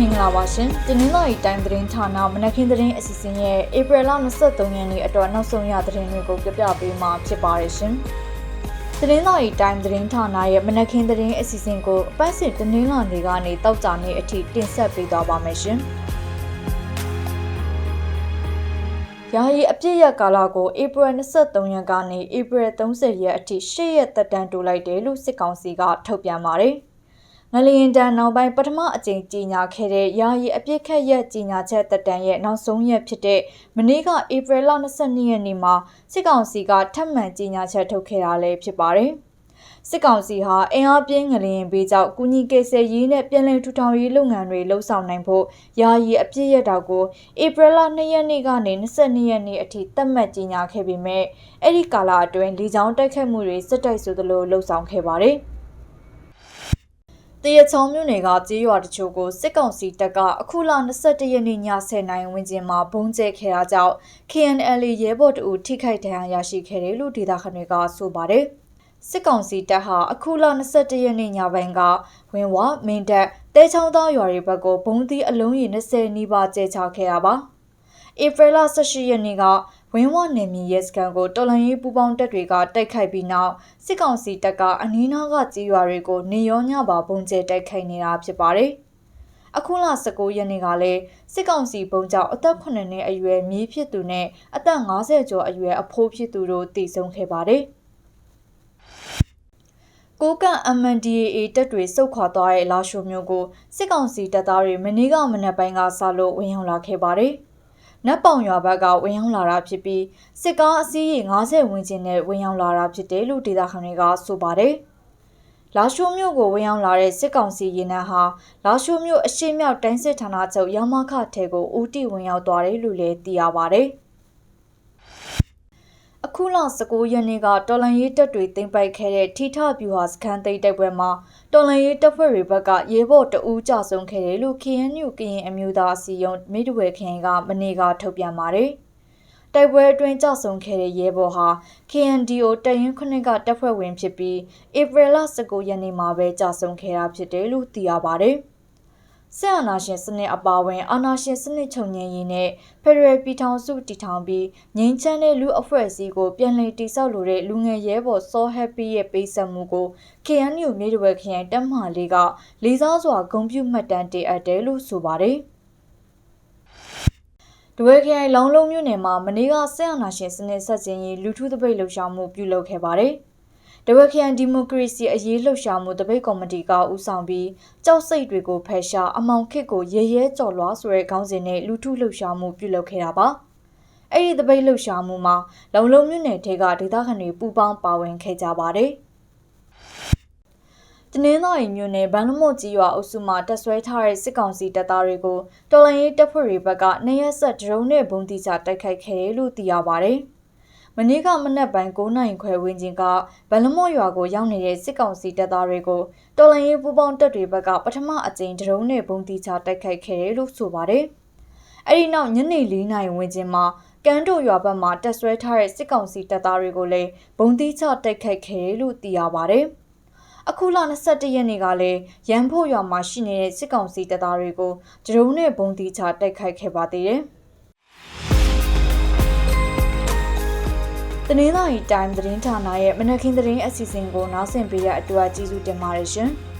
မင်္ဂလာပါရှင်။တင်းနှင်းတော်ဤတိုင်းသတင်းဌာနမနက်ခင်းသတင်းအစီအစဉ်ရဲ့ဧပြီလ23ရက်နေ့အတွက်နောက်ဆုံးရသတင်းတွေကိုပြပြပေးမှာဖြစ်ပါတယ်ရှင်။တင်းတော်ဤတိုင်းသတင်းဌာနရဲ့မနက်ခင်းသတင်းအစီအစဉ်ကိုအပတ်စဉ်တင်းနှင်းတော်နေကနေတောက်ကြနေအထိတင်ဆက်ပေးသွားပါမယ်ရှင်။ယာယီအပြည့်ရက်ကာလကိုဧပြီ23ရက်ကနေဧပြီ30ရက်အထိ၈ရက်သက်တမ်းတိုးလိုက်တယ်လို့စစ်ကောင်စီကထုတ်ပြန်ပါတယ်။ ငလျင်တန်နောက်ပိုင်းပထမအကြိမ်ကြီးညာခဲ့တဲ့ယာယီအပြစ်ခတ်ရက်ကြီးညာချက်တက်တန်ရဲ့နောက်ဆုံးရက်ဖြစ်တဲ့မနေ့ကဧပြီလ22ရက်နေ့မှာစစ်ကောင်စီကထပ်မံကြီးညာချက်ထုတ်ခဲ့တာလည်းဖြစ်ပါတယ်။စစ်ကောင်စီဟာအင်အားပြင်းငလျင်ဘေးကြောင့်ကုညီကေဆယ်ရေးနဲ့ပြည်လည်ထူထောင်ရေးလုပ်ငန်းတွေလှုပ်ဆောင်နိုင်ဖို့ယာယီအပြစ်ရက်တာကိုဧပြီလ2ရက်နေ့ကနေ22ရက်နေ့အထိသတ်မှတ်ကြီးညာခဲ့ပေမဲ့အဲ့ဒီကာလအတွင်းလေကြောင်းတိုက်ခတ်မှုတွေစစ်တိုက်ဆိုသလိုလှုပ်ဆောင်ခဲ့ပါတယ်။ တရချောင်းမြို့နယ်ကကြေးရွာတချို့ကိုစစ်ကောင်စီတပ်ကအခုလ22ရက်နေ့ည10:00နာရီဝန်းကျင်မှာဘုံကျဲခဲ့တာကြောင့် KNL ရဲဘော်တအူထိခိုက်ဒဏ်ရာရရှိခဲ့တယ်လို့ဒေသခံတွေကဆိုပါတယ်။စစ်ကောင်စီတပ်ဟာအခုလ22ရက်နေ့ညပိုင်းကဝင်းဝမင်းတပ်တဲချောင်းသားရွာတွေဘက်ကိုဘုံသီးအလုံးကြီး20နီးပါးကျဲချခဲ့တာပါ။ဧပြီလ18ရက်နေ့က ဝင်းဝနယ်မြေရဲစခန်းကိုတော်လန်ရေးပူပေါင်းတပ်တွေကတိုက်ခိုက်ပြီးနောက်စစ်ကောင်စီတပ်ကအနီးနားကကြီးရွာတွေကိုနေရောညပါပုံကျဲတိုက်ခိုက်နေတာဖြစ်ပါတယ်။အခုလ19ရက်နေ့ကလည်းစစ်ကောင်စီဘုံကြောင့်အသက်9နှစ်အရွယ်မြေးဖြစ်သူနဲ့အသက်50ကျော်အရွယ်အဖိုးဖြစ်သူတို့တည်ဆုံခဲ့ပါတယ်။ကိုကန့် MNDAA တပ်တွေစုတ်ခွာသွားတဲ့လာရှိုမျိုးကိုစစ်ကောင်စီတပ်သားတွေမနေ့ကမနက်ပိုင်းကစလို့ဝင်ရောက်လာခဲ့ပါတယ်။ နတ်ပောင်ရွာဘက်ကဝင်ရောက်လာတာဖြစ်ပြီးစစ်ကားအစီးရေ90ဝန်းကျင်နဲ့ဝင်ရောက်လာတာဖြစ်တယ်လို့ဒေသခံတွေကဆိုပါတယ်။လာရှိုးမြို့ကိုဝင်ရောက်လာတဲ့စစ်ကောင်စီရင်နှန်းဟာလာရှိုးမြို့အရှိမြောက်တိုင်းစစ်ဌာနချုပ်ရမခထဲကိုဦးတီဝင်ရောက်သွားတယ်လို့လည်းသိရပါတယ်။အ ခုလ19ရက်နေ့ကတော်လန်ရေးတပ်တွေတင်ပိုက်ခဲ့တဲ့ထိထဗျူဟာစခန်းသိမ်းတိုက်ပွဲမှာတော်လန်ရေးတပ်ဖွဲ့တွေဘက်ကရဲဘော်တအူးကြဆုံးခဲ့တယ်လို့ KNU ကရင်အမျိုးသားအစည်းအရုံးမိဒဝဲခရိုင်ကမနေ့ကထုတ်ပြန်ပါတယ်။တိုက်ပွဲအတွင်းကြဆုံးခဲ့တဲ့ရဲဘော်ဟာ KNDO တရင်ခုနှစ်ကတပ်ဖွဲ့ဝင်ဖြစ်ပြီးဧပြီလ19ရက်နေ့မှာပဲကြဆုံးခဲ့တာဖြစ်တယ်လို့သိရပါတယ်။ ဆက်အာဏာရှင်စနစ်အပါအဝင်အာဏာရှင်စနစ်ချုပ်ငြိမ်းရေးနဲ့ဖက်ဒရယ်ပြည်ထောင်စုတည်ထောင်ပြီးငြိမ်းချမ်းတဲ့လူအဖွဲ့အစည်းကိုပြန်လည်တည်ဆောက်လိုတဲ့လူငယ်ရဲဘော်စောဟက်ပီရဲ့ပေးဆက်မှုကို KNU မြေတဝဲခရိုင်တပ်မဟာလေးကလေးစားစွာဂုဏ်ပြုမှတ်တမ်းတင်အပ်တယ်လို့ဆိုပါတယ်တဝဲခရိုင်လောင်းလုံးမြို့နယ်မှာမနေ့ကဆက်အာဏာရှင်စနစ်ဆက်ကျင်းရေးလူထုတပိတ်လှုပ်ရှားမှုပြုလုပ်ခဲ့ပါတယ်။ တဝက်ခရိုင်ဒီမိုကရေစီအရေးလှုပ်ရှားမှုတပိတ်ကော်မတီကဦးဆောင်ပြီးကြောက်စိတ်တွေကိုဖယ်ရှားအမောင်ခစ်ကိုရဲရဲကြော်လွားဆိုတဲ့ခေါင်းစဉ်နဲ့လူထုလှုပ်ရှားမှုပြုလုပ်ခဲ့တာပါ။အဲ့ဒီတပိတ်လှုပ်ရှားမှုမှာလုံလုံမြို့နယ်ထဲကဒေသခံတွေပူးပေါင်းပါဝင်ခဲ့ကြပါတယ်။တနင်္သာရီမြို့နယ်ဗန်လမော့ကြီးရွာအုပ်စုမှာတက်ဆွဲထားတဲ့စစ်ကောင်စီတပ်သားတွေကိုတော်လှန်ရေးတပ်ဖွဲ့တွေဘက်ကနေရက်ဆက်ဒရုန်းနဲ့ဘုံတိချတိုက်ခိုက်ခဲ့တယ်လို့သိရပါဗျ။ မနေ့ကမနက်ပိုင်း9နိုင်ခွဲဝန်းကျင်ကဗလမော့ရွာကိုရောက်နေတဲ့စစ်ကောင်စီတပ်သားတွေကိုတော်လှန်ရေးပူးပေါင်းတပ်တွေဘက်ကပထမအကြိမ်ဒရုန်းနဲ့ဘုံတီချတိုက်ခိုက်ခဲ့တယ်လို့ဆိုပါတယ်။အဲဒီနောက်ညနေ4နာရီဝန်းကျင်မှာကန်းတို့ရွာဘက်မှာတက်ဆွဲထားတဲ့စစ်ကောင်စီတပ်သားတွေကိုလည်းဘုံတီချတိုက်ခိုက်ခဲ့တယ်လို့သိရပါတယ်။အခုလ22ရက်နေ့ကလည်းရန်ဖို့ရွာမှာရှိနေတဲ့စစ်ကောင်စီတပ်သားတွေကိုဒရုန်းနဲ့ဘုံတီချတိုက်ခိုက်ခဲ့ပါသေးတယ်။ တနင်္လာရီတိုင်းသတင်းဌာနရဲ့မနက်ခင်းသတင်းအစီအစဉ်ကိုနားဆင်ပေးတဲ့အတွက်ကျေးဇူးတင်ပါတယ်ရှင်။